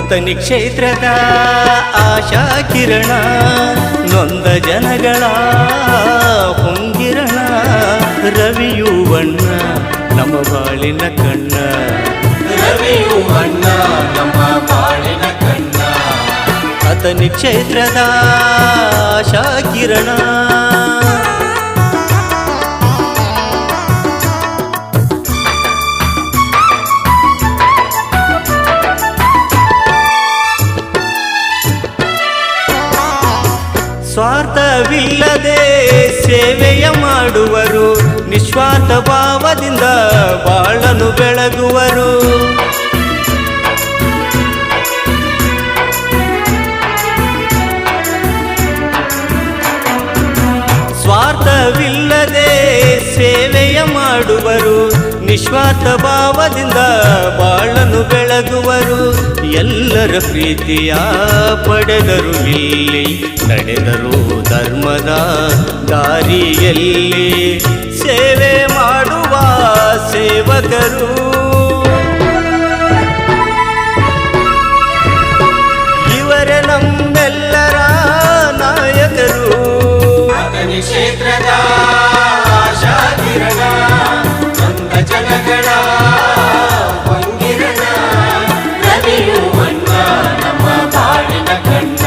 ಅತನಿ ಕ್ಷೇತ್ರದ ಆಶಾ ಕಿರಣ ನೊಂದ ಜನಗಳ ಹೊಂಗಿರಣ ರವಿಯು ಬಣ್ಣ ನಮ್ಮ ಬಾಳಿನ ಕಣ್ಣ. ರವಿಯು ಬಣ್ಣ ನಮ್ಮ ಬಾಳಿನ ಕಣ್ಣ. ಅತನಿ ಕ್ಷೇತ್ರದ ಆಶಾ ಕಿರಣ ಸ್ವಾರ್ಥವಿಲ್ಲದೆ ಸೇವೆಯ ಮಾಡುವರು ನಿಸ್ವಾರ್ಥ ಭಾವದಿಂದ ಬಾಳನು ಬೆಳಗುವರು. ಸ್ವಾರ್ಥವಿಲ್ಲದೆ ಸೇವೆಯ ಮಾಡುವರು ನಿಸ್ವಾರ್ಥ ಭಾವದಿಂದ ಬಾಳನು ಬೆಳಗುವರು. ಎಲ್ಲರ ಪ್ರೀತಿಯ ಪಡೆದರು ಇಲ್ಲಿ. ನಡೆದರು ಧರ್ಮದ ದಾರಿಯಲ್ಲಿ. ಸೇವೆ ಮಾಡುವ ಸೇವಕರು. ಇವರ ನಮ್ಮೆಲ್ಲರ ನಾಯಕರು. ಜನಗಳ ಹೊಂಗಿರಣ ರವಿಯು ಅಣ್ಣ ನಮ್ಮ ಬಾಳಿನ ಕಣ್ಣ.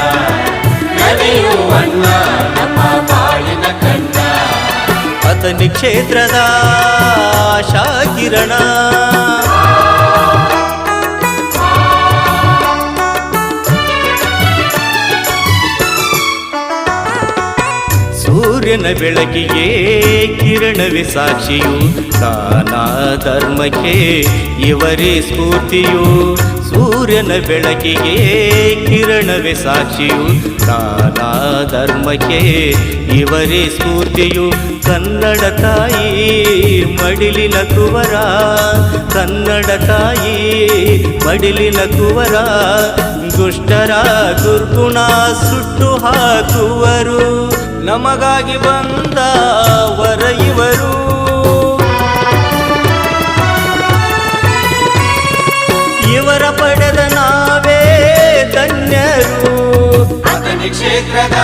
ಅಣ್ಣ ನಮ್ಮ ಕಣ್ಣ. ಅತನಿ ಕ್ಷೇತ್ರದ ಆಶಾ ಸೂರ್ಯನ ಬೆಳಕಿಗೆ ಕಿರಣವೇ ಸಾಕ್ಷಿಯು. ದಾನ ಧರ್ಮಕ್ಕೆ ಇವರೇ ಸ್ಫೂರ್ತಿಯು. ಸೂರ್ಯನ ಬೆಳಕಿಗೆ ಕಿರಣವೇ ಸಾಕ್ಷಿಯು. ದಾನ ಧರ್ಮಕ್ಕೆ ಇವರೇ ಸ್ಫೂರ್ತಿಯು. ಕನ್ನಡ ತಾಯಿ ಮಡಿಲಿನ ಕುವರ. ಕನ್ನಡ ತಾಯಿ ಮಡಿಲಿನ ಕುವರ. ದುಷ್ಟರ ದುರ್ಗುಣ ಸುಟ್ಟು ಹಾಕುವರು. ನಮಗಾಗಿ ಬಂದ ವರ ಇವರು. ಇವರ ಪಡೆದ ನಾವೇ ಧನ್ಯರು. ಕ್ಷೇತ್ರದ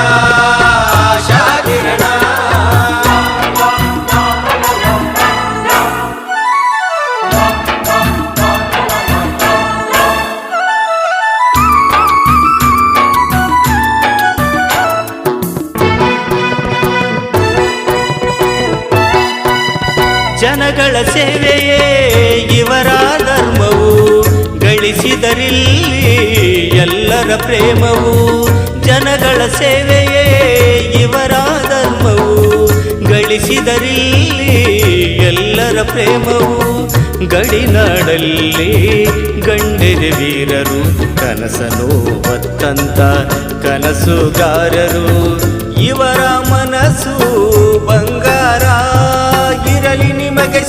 ಜನಗಳ ಸೇವೆಯೇ ಇವರ ಧರ್ಮವು. ಗಳಿಸಿದರಿಲ್ಲಿ ಎಲ್ಲರ ಪ್ರೇಮವು. ಜನಗಳ ಸೇವೆಯೇ ಇವರ ಧರ್ಮವು. ಗಳಿಸಿದರಿಲ್ಲಿ ಎಲ್ಲರ ಪ್ರೇಮವು. ಗಡಿನಾಡಲ್ಲಿ ಗಂಡೆರೆ ವೀರರು, ಕನಸನು ಹೊತ್ತಂತ ಕನಸುಗಾರರು. ಇವರ ಮನಸ್ಸು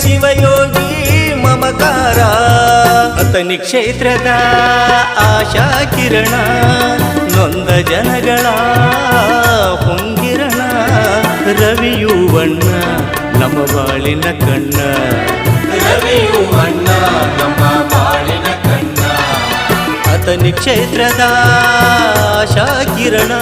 ಶಿವಯೋಗಿ ಮಮಕಾರ. ಅತನಿ ಕ್ಷೇತ್ರದ ಆಶಾ ಕಿರಣ ನೊಂದ ಜನಗಳ ಹೊಂಗಿರಣ ರವಿಯು ಬಣ್ಣ ನಮ್ಮ ಬಾಳಿನ ಕಣ್ಣ. ರವಿಯುವಣ್ಣ ನಮ್ಮ ಬಾಳಿನ ಕಣ್ಣ. ಅತನಿ ಕ್ಷೇತ್ರದ ಆಶಾ ಕಿರಣ